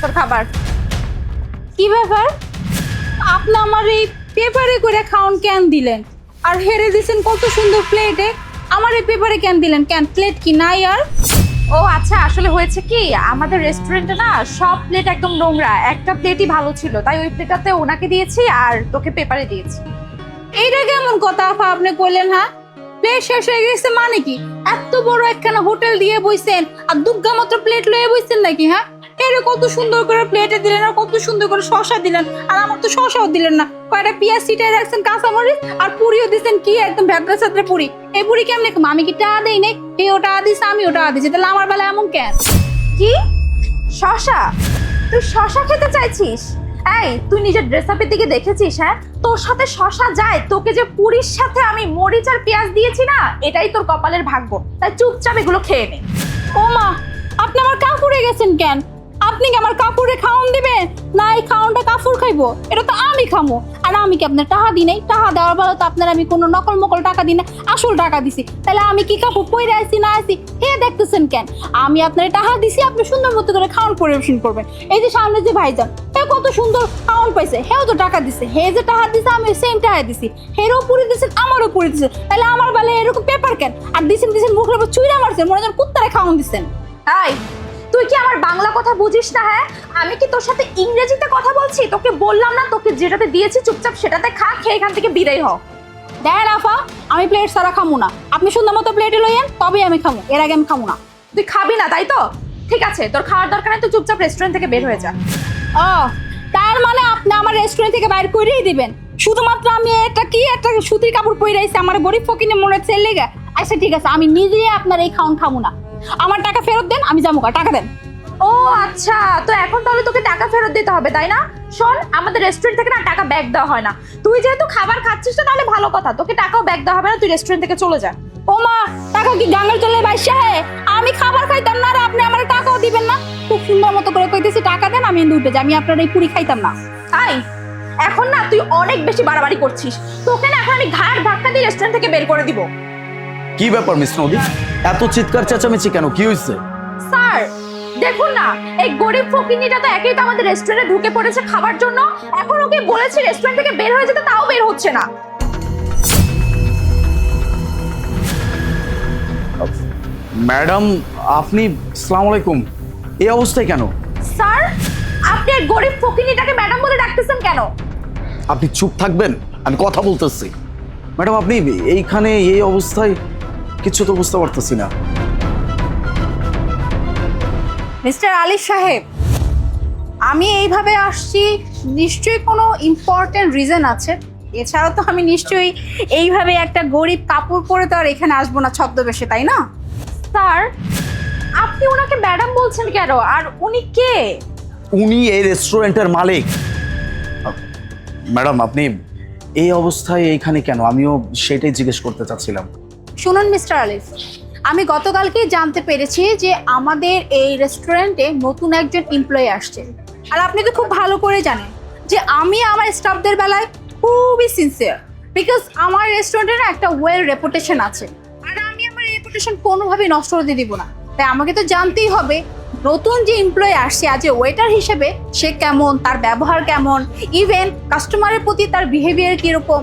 তোর খাবার। কি ব্যাপার? আপনি আমার এই পেপারে করে খাওন কেন দিলেন? আর হেরে দিছেন কত সুন্দর প্লেটে আমার এই পেপারে কেন দিলেন? কেন? প্লেট কি নাই আর? ও আচ্ছা আসলে হয়েছে কি? আমাদের রেস্টুরেন্টে না সব প্লেট একদম নোংরা। একটা প্লেটই ভালো ছিল, তাই ওই প্লেটটাতে ওনাকে দিয়েছি আর তোকে পেপারে দিয়েছি। এইটা কেমন কথা আপা আপনি কইলেন হ্যাঁ? প্লেট শেষ হয়ে গেছে মানে কি? এত বড় একখানা হোটেল দিয়ে বইছেন, আর দুর্গা মাত্র প্লেট লয়ে বইছেন নাকি হ্যাঁ? এর কত সুন্দর করে প্লেটে দিলেন আর কত সুন্দর করে শশা দিলেন। আর আমার তো শশাও দিলেন না। কয়টা পেঁয়াজ সিটাই রাখছেন কাঁচামরিচ আর পুরিও দিচ্ছেন কি একদম ভেতরে সাথে পুরি। এই পুরি কেমনে খাব? আমি কি টাকা দেই নাই? এ ওটা দিছে আমি ওটা দিছি। তাহলে আমার বেলা এমন কেন কি? শশা তুই শশা খেতে চাইছিস? এই তুই নিজের ড্রেস আপের দিকে দেখেছিস হ্যাঁ? তোর সাথে শশা যায় তোকে যে পুরীর সাথে আমি মরিচ আর পেঁয়াজ দিয়েছি না এটাই তোর কপালের ভাগ্য। তাই চুপচাপ এগুলো খেয়ে নে। ও মা আপনি আমার কাপড়ে গেছেন কেন? আপনি কি আমার কাপড়ে খাওন দিবেন? না, এই খাওনটা কাপড় খাইবো। এটা তো আমি খামো। আর আমি কি আপনার টাকা দিই নাই? টাকা দেওয়ার বেলা তো আপনার আমি কোনো নকল মকল টাকা দিই না, আসল টাকা দিছি। তাহলে আমি কি কাপড় পরে আসছি না আসছি হে, দেখতেছেন কেন? আমি আপনার টাকা দিছি, আপনি সুন্দর মতো করে খাওয়ান পরিবেশন করবেন। এই যে সামনে যে ভাইজান, হে, কত সুন্দর খাওয়ান পাইছে। হেও তো টাকা দিছে। হে যে টাকা দিছে, আমি সেম টাকা দিছি। হেরও পুরি দিছেন আমারও পুরি দিছে। তাহলে আমার বেলায় এরকম পেপার কেন? আর দিছেন দিছেন, মুখের উপর চুইরা মারছেন, মনে হয় কুত্তারে খাওয়ান দিছেন। এই তুই কি আমার বাংলা কথা বুঝিস না হ্যাঁ? আমি কি তোর সাথে ইংরেজিতে কথা বলছি? তোকে বললাম না তোকে যেটাতে দিয়েছি চুপচাপ সেটাতে খা খেয়ে এখান থেকে বিদায় হ। দেন আফা আমি প্লেট সারা খামু না। আপনি সুন্দর মতো প্লেটে লইয়েন তবেই আমি খামু। এর আগে আমি খামু না। তুই খাবি না তাই তো? ঠিক আছে তোর খাওয়ার দরকার নেই তুই চুপচাপ রেস্টুরেন্ট থেকে বের হয়ে যা। ও তার মানে আপনি আমার রেস্টুরেন্ট থেকে বাইর করেই দিবেন। শুধুমাত্র আমি একটা কি একটা সুতির কাপড় পরে আইছি আমার গরিব ফকিনে মনে হচ্ছে লেগে। আচ্ছা ঠিক আছে আমি নিজেই আপনার এই খাওন খামু না। আমার টাকা ফেরত দেন আমি যাব টাকা দেন। ও আচ্ছা তো এখন তাহলে তোকে টাকা ফেরত দিতে হবে তাই না? শোন আমাদের রেস্টুরেন্ট থেকে না টাকা ব্যাক দেওয়া হয় না। তুই যেহেতু খাবার খাচ্ছিস না তাহলে ভালো কথা তোকে টাকাও ব্যাক দেওয়া হবে না তুই রেস্টুরেন্ট থেকে চলে যা। ও মা টাকা কি গাঙ্গের চলে বাইসা? হে আমি খাবার খাইতাম না আর আপনি আমার টাকাও দিবেন না। খুব সুন্দর মতো করে কইতেছি টাকা দেন আমি দুটো যাই আমি আপনার এই পুরি খাইতাম না। তাই? এখন না তুই অনেক বেশি বাড়াবাড়ি করছিস। তোকে না এখন আমি ঘাড় ধাক্কা দিয়ে রেস্টুরেন্ট থেকে বের করে দিব। কি ব্যাপার মিস নদী এত চিৎকার চেঁচামেচি কেন? কি হয়েছে? স্যার দেখুন না এই গরিব ফকিনিটা তো একই তো আমাদের রেস্টুরেন্টে ঢুকে পড়েছে খাবার জন্য। এখন ওকে বলেছি রেস্টুরেন্ট থেকে বের হয়ে যেতে তাও বের হচ্ছে না। ম্যাডাম আপনি সালাম আলাইকুম। এই অবস্থায় কেন? স্যার আপনি এই গরিব ফকিনিটাকে ম্যাডাম বলে ডাকতেছেন কেন? আপনি চুপ থাকবেন আমি কথা বলতেছি। ম্যাডাম আপনি এইখানে এই অবস্থায় কিছু তো বুঝতে পারতেছি না। মিস্টার আলী সাহেব আমি এইভাবে আসছি নিশ্চয়ই কোনো ইম্পর্টেন্ট রিজন আছে? এছাড়াও তো আমি নিশ্চয়ই এইভাবে একটা গরিব কাপড় পরে তো আর এখানে আসব না ছদ্মবেশে তাই না? স্যার আপনি ওনাকে ম্যাডাম বলছেন কেন? আর উনি কে? উনি এই রেস্টুরেন্টের মালিক। ম্যাডাম আপনি এই অবস্থায় এইখানে কেন? আমিও সেটাই জিজ্ঞেস করতে চাচ্ছিলাম। শুনুন, মিস্টার আলিফ। আমি গতকালকেই জানতে পেরেছি যে আমাদের এই রেস্টুরেন্টে নতুন একজন এমপ্লয়ি আসছে। আর আপনি তো খুব ভালো করে জানেন যে আমি আমার স্টাফদের বেলায় খুবই সিনসিয়ার বিকজ আমার রেস্টুরেন্টের একটা ওয়েল রেপুটেশন আছে। আর আমি আমার রেপুটেশন কোনোভাবেই নষ্ট হতে দিব না। তাই আমাকে তো জানতেই হবে নতুন যে এমপ্লয়ি আসছে আজ ওয়েটার হিসেবে সে কেমন, তার ব্যবহার কেমন ইভেন কাস্টমারের প্রতি তার বিহেভিয়ার কীরকম।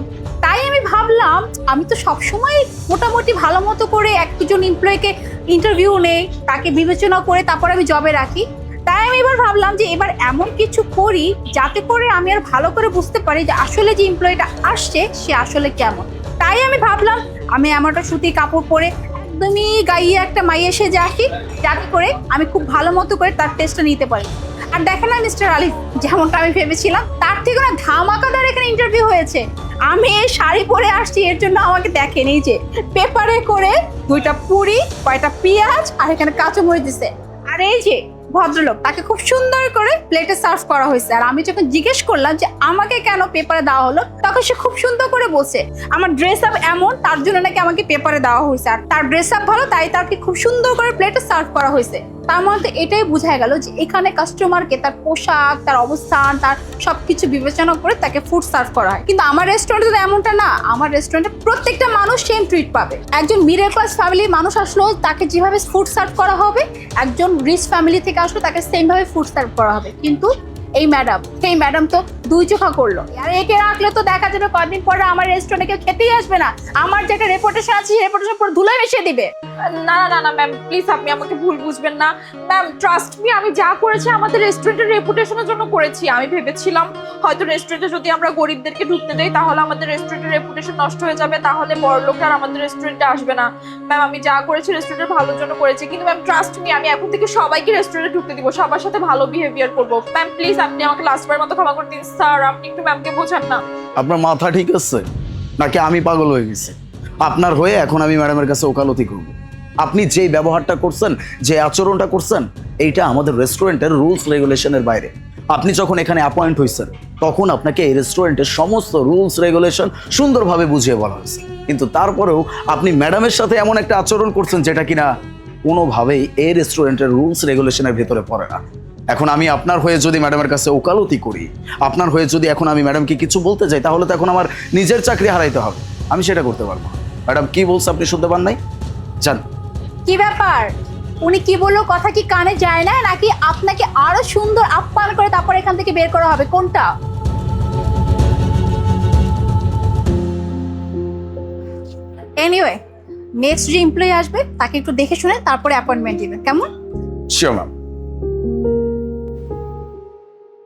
আমি ভাবলাম, আমি তো সবসময় মোটামুটি ভালো মতো করে এক দুজন এমপ্লয়িকে ইন্টারভিউ নেই, তাকে বিবেচনা করে তারপর আমি জবে রাখি। তাই আমি এবার ভাবলাম যে এবার এমন কিছু করি যাতে করে আমি আর ভালো করে বুঝতে পারি যে আসলে যে এমপ্লয়িটা আসছে, সে আসলে কেমন। তাই আমি ভাবলাম, আমি এমনটা সুতি কাপড় পরে একদমই গাইয়ে একটা মাইয়ে এসে আসি যাতে করে আমি খুব ভালো মতো করে তার টেস্টটা নিতে পারি। আর দেখেন না মিস্টার আলিফ, যেমনটা আমি ভেবেছিলাম, তার থেকে না ধামাকাদার এখানে ইন্টারভিউ হয়েছে। আমি এই শাড়ি পরে আসছি, এর জন্য আমাকে দেখেনি যে। পেপারে করে দুইটা পুরি, কয়টা পেঁয়াজ, আর এখানে কাঁচামরিচ দিছে। আর এই যে ভদ্রলোক, তাকে খুব সুন্দর করে প্লেটে সার্ভ করা হয়েছে। আর আমি যখন জিজ্ঞেস করলাম যে, আমাকে কেন পেপারে দেওয়া হলো? তখন সে খুব সুন্দর করে বলছে, আমার ড্রেস আপ এমন, তার জন্য নাকি আমাকে পেপারে দেওয়া হয়েছে। আর তার ড্রেস আপ ভালো, তাই তাকে খুব সুন্দর করে প্লেটে সার্ভ করা হয়েছে। তার মধ্যে এটাই বোঝা গেল যে, এখানে কাস্টমারকে তার পোশাক, তার অবস্থান, তার সবকিছু বিবেচনা করে তাকে ফুড সার্ভ করা হয়। কিন্তু আমার রেস্টুরেন্টে তো এমনটা না। আমার রেস্টুরেন্টে প্রত্যেকটা মানুষ সেম ট্রিট পাবে। একজন মিডল ক্লাস ফ্যামিলির মানুষ আসলো তাকে যেভাবে ফুড সার্ভ করা হবে, একজন রিচ ফ্যামিলি থেকে আসলো তাকে সেমভাবে ফুড সার্ভ করা হবে। কিন্তু এই ম্যাডাম এই ম্যাডাম তো দুই চোখা করল। আর একে রাখলে তো দেখা যাবে কদিন পরে আমার রেস্টুরেন্টে কেউ খেতেই আসবে না। আমার যেটা রেপুটেশন আছে, সেই রেপুটেশন পুরো ধুলোয় মিশিয়ে দিবে। না না না ম্যাম প্লিজ আপনি আমাকে ভুল বুঝবেন না। ম্যাম ট্রাস্ট মি আমি যা করেছি আমাদের রেস্টুরেন্টের রেপুটেশনের জন্য করেছি। আমি ভেবেছিলাম, হয়তো রেস্টুরেন্টে যদি আমরা গরিবদেরকে ঢুকতে দেই, তাহলে আমাদের রেস্টুরেন্টের রেপুটেশন নষ্ট হয়ে যাবে, তাহলে বড় লোকরা আমাদের রেস্টুরেন্টে আসবে না। ম্যাম আমি যা করেছি রেস্টুরেন্টের ভালোর জন্য করেছি। কিন্তু ম্যাম ট্রাস্ট মি আমি এখন থেকে সবাইকে রেস্টুরেন্টে ঢুকতে দিব, সবার সাথে ভালো বিহেভিয়ার করব। ম্যাম প্লিজ আপনি আমাকে লাস্টবার মতো ক্ষমা করে দিন। স্যার, আপনি একটু ম্যামকে বোঝান না। আপনার মাথা ঠিক আছে? নাকি আমি পাগল হয়ে গেছি? আপনার হয়ে এখন আমি ম্যাডামের কাছে ওকালতি করব। আপনি যেই ব্যবহারটা করছেন, যে আচরণটা করছেন, এইটা আমাদের রেস্টুরেন্টের রুলস রেগুলেশনের বাইরে। আপনি যখন এখানে অ্যাপয়েন্ট হয়েছেন তখন আপনাকে এই রেস্টুরেন্টের সমস্ত রুলস রেগুলেশন সুন্দরভাবে বুঝিয়ে বলা হয়েছে। কিন্তু তারপরেও আপনি ম্যাডামের সাথে এমন একটা আচরণ করছেন, যেটা কিনা কোনোভাবেই এই রেস্টুরেন্টের রুলস রেগুলেশনের ভেতরে পড়ে না। এখন আমি আপনার হয়ে যদি ম্যাডামের কাছে ওকালতি করি আপনার হয়ে যদি এখন আমি ম্যাডামকে কিছু বলতে যাই তাহলে তো এখন আমার নিজের চাকরি হারাইতে হবে। আমি সেটা করতে পারব ম্যাডাম কি বলছে আপনি শুনতে পান নাই? জান কি ব্যাপার? উনি কি বলল? কথা কি কানে যায় না? নাকি আপনাকে আরও সুন্দর আপ্যায়ন করে তারপর এখান থেকে বের করা হবে? কোনটা? এনিওয়ে নেক্সট যে এমপ্লয়ি আসবে তাকে একটু দেখে শুনে তারপরে অ্যাপয়েন্টমেন্ট দিবেন। কেমন? Sure ma'am